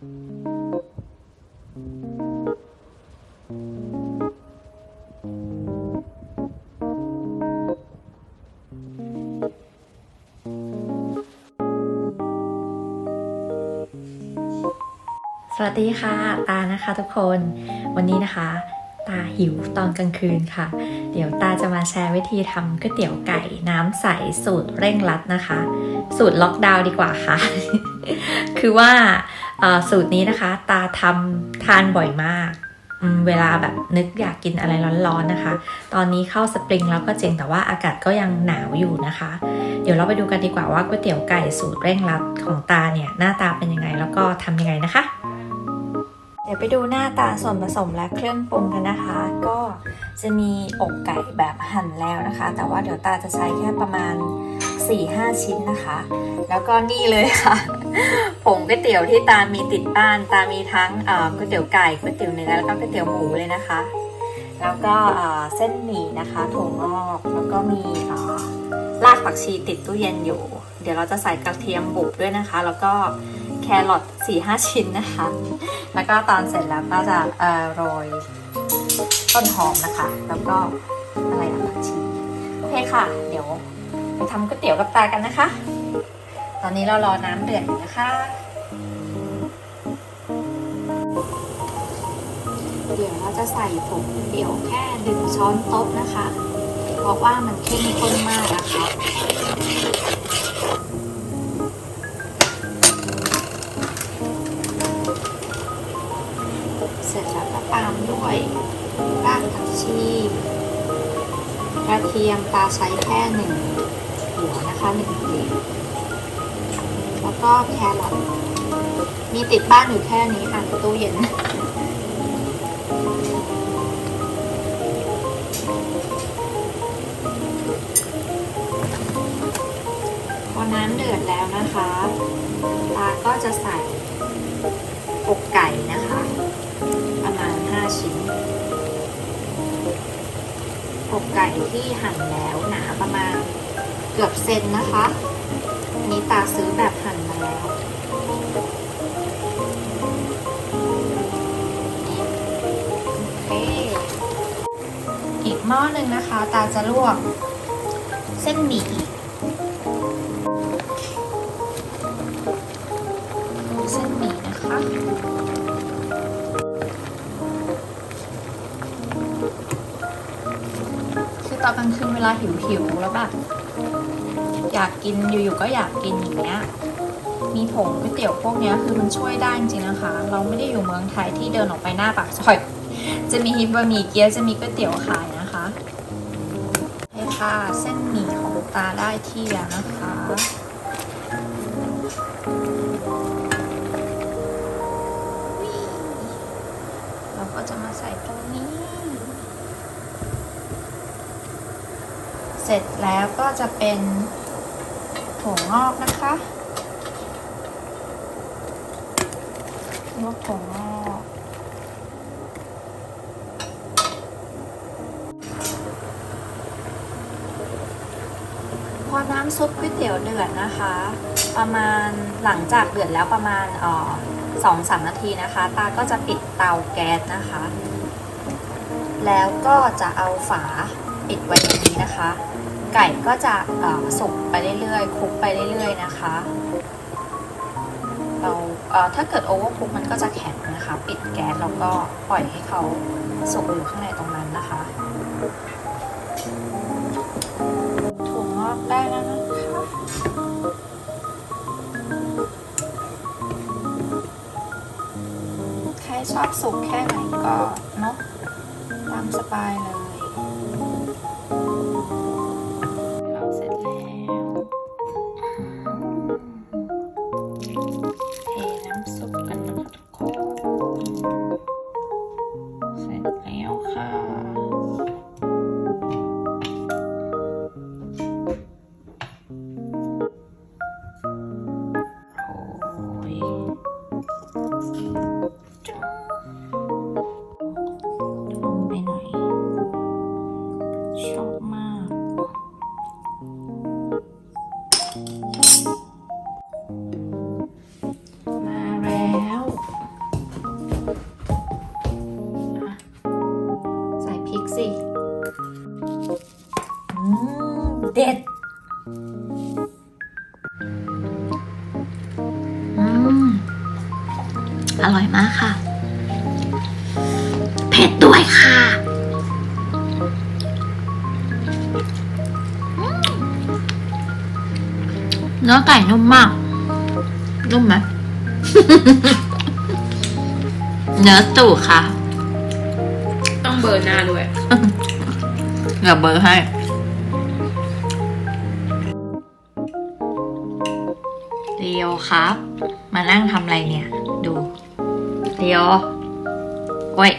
สวัสดีค่ะ ตานะคะทุกคนวันนี้นะคะ ตาหิวตอนกลางคืนค่ะ เดี๋ยวตาจะมาแชร์วิธีทำก๋วยเตี๋ยวไก่น้ำใสสูตรเร่งรัดนะคะ สูตรล็อกดาวน์ดีกว่าค่ะ คือว่า สูตรนี้นะคะ ตาทำทานบ่อยมากเวลาแบบนึกอยากกินอะไรร้อนๆนะคะ ตอนนี้เข้าสปริงแล้วก็จริงแต่ว่าอากาศก็ยังหนาวอยู่นะคะ เดี๋ยวเราไปดูกันดีกว่าว่าก๋วยเตี๋ยวไก่สูตรเร่งรัดของตาเนี่ยหน้าตาเป็นยังไงแล้วก็ทำยังไงนะคะ เดี๋ยวไปดูหน้าตาส่วนผสมและเครื่องปรุงกันนะคะ ก็จะมีอกไก่แบบหั่นแล้วนะคะ แต่ว่าเดี๋ยวตาจะใช้แค่ประมาณ 4-5 ชิ้นนะคะ แล้วก็นี่เลยค่ะ ผงก๋วยเตี๋ยวที่ตามีติดบ้าน ตามีทั้งก๋วยเตี๋ยวไก่ก๋วยเตี๋ยวเนื้อแล้วก็ก๋วยเตี๋ยวหมูเลยนะคะ แล้วก็เส้นหมี่นะคะถั่วงอกแล้วก็มีรากผักชีติดตู้เย็นอยู่ เดี๋ยวเราจะใส่กระเทียมบุบด้วยนะคะ แล้วก็แครอท4-5ชิ้นนะคะ แล้วก็ตอนเสร็จแล้วก็จะโรยต้นหอมนะคะ แล้วก็อะไรอะผักชีโอเคค่ะ เดี๋ยว ไปทำก๋วยเตี๋ยวกับตากันนะคะ ตอนนี้เรารอน้ำเดือดอยู่นะคะ เดี๋ยวเราจะใส่ผงก๋วยเตี๋ยวแค่หนึ่งช้อนโต๊ะนะคะ เพราะว่ามันเข้มข้นมากนะคะเสร็จแล้วก็ตามด้วยรากผักชีกระเทียมปลาใช้แค่หนึ่ง หัวนะคะหนึ่งกลีแล้วก็แครอทมีติดบ้านอยู่แค่นี้ค่ะตู้เย็นพอน้ำเดือดแล้วนะคะตาก็จะใส่อกไก่นะคะ ประมาณ 5 ชิ้นอกไก่ที่หั่นแล้วหนาประมาณ เกือบเซนนะคะอันนี้ตาซื้อแบบหั่นมาแล้วโอเคอีกหม้อหนึ่งนะคะ ตาจะลวกเส้นหมี่เส้นหมี่นะคะคือตอนกลางคืนเวลาหิวหิวๆแล้วแบบ อยากกินอยู่ๆก็อยากกินอย่างเงี้ยมีผงก๋วยเตี๋ยวพวกเนี้ยคือมันช่วยได้จริงนะคะ เราไม่ได้อยู่เมืองไทยที่เดินออกไปหน้าปากซอย จะมีบะหมี่เกี๊ยวจะมีก๋วยเตี๋ยวขายนะคะนี่ค่ะเส้นหมี่ของตาได้ที่แล้วนะคะเราก็จะมาใส่ตรงนี้ เสร็จแล้วก็จะเป็น ถั่วงอกนะคะลวกถั่วงอกพอน้ำซุปก๋วยเตี๋ยวเดือดนะคะ ประมาณหลังจากเดือดแล้วประมาณอ่อสองสามนาทีนะคะ ตาก็จะปิดเตาแก๊สนะคะ แล้วก็จะเอาฝาปิดไว้อย่างนี้นะคะ ไก่ก็จะสุกไปเรื่อยๆคลุกไปเรื่อยๆนะคะเราเถ้าเกิดโอเวอร์คุกมันก็จะแข็งนะคะ ปิดแก๊สแล้วก็ปล่อยให้เขาสุกอยู่ข้างในตรงนั้นนะคะถั่วงอกได้แล้วนะคะใครชอบสุกแค่ไหนก็เนาะตามสบายเลย พริกสิเด็ดอร่อยมากค่ะ เผ็ดด้วยค่ะเนื้อไก่นุ่มมาก นุ่มไหม เนื้อตู่ค่ะ เบอร์หน้าด้วย เดี๋ยวเบอร์ให้เดียวครับ มานั่งทำอะไรเนี่ย ดูเดียวโอ้ย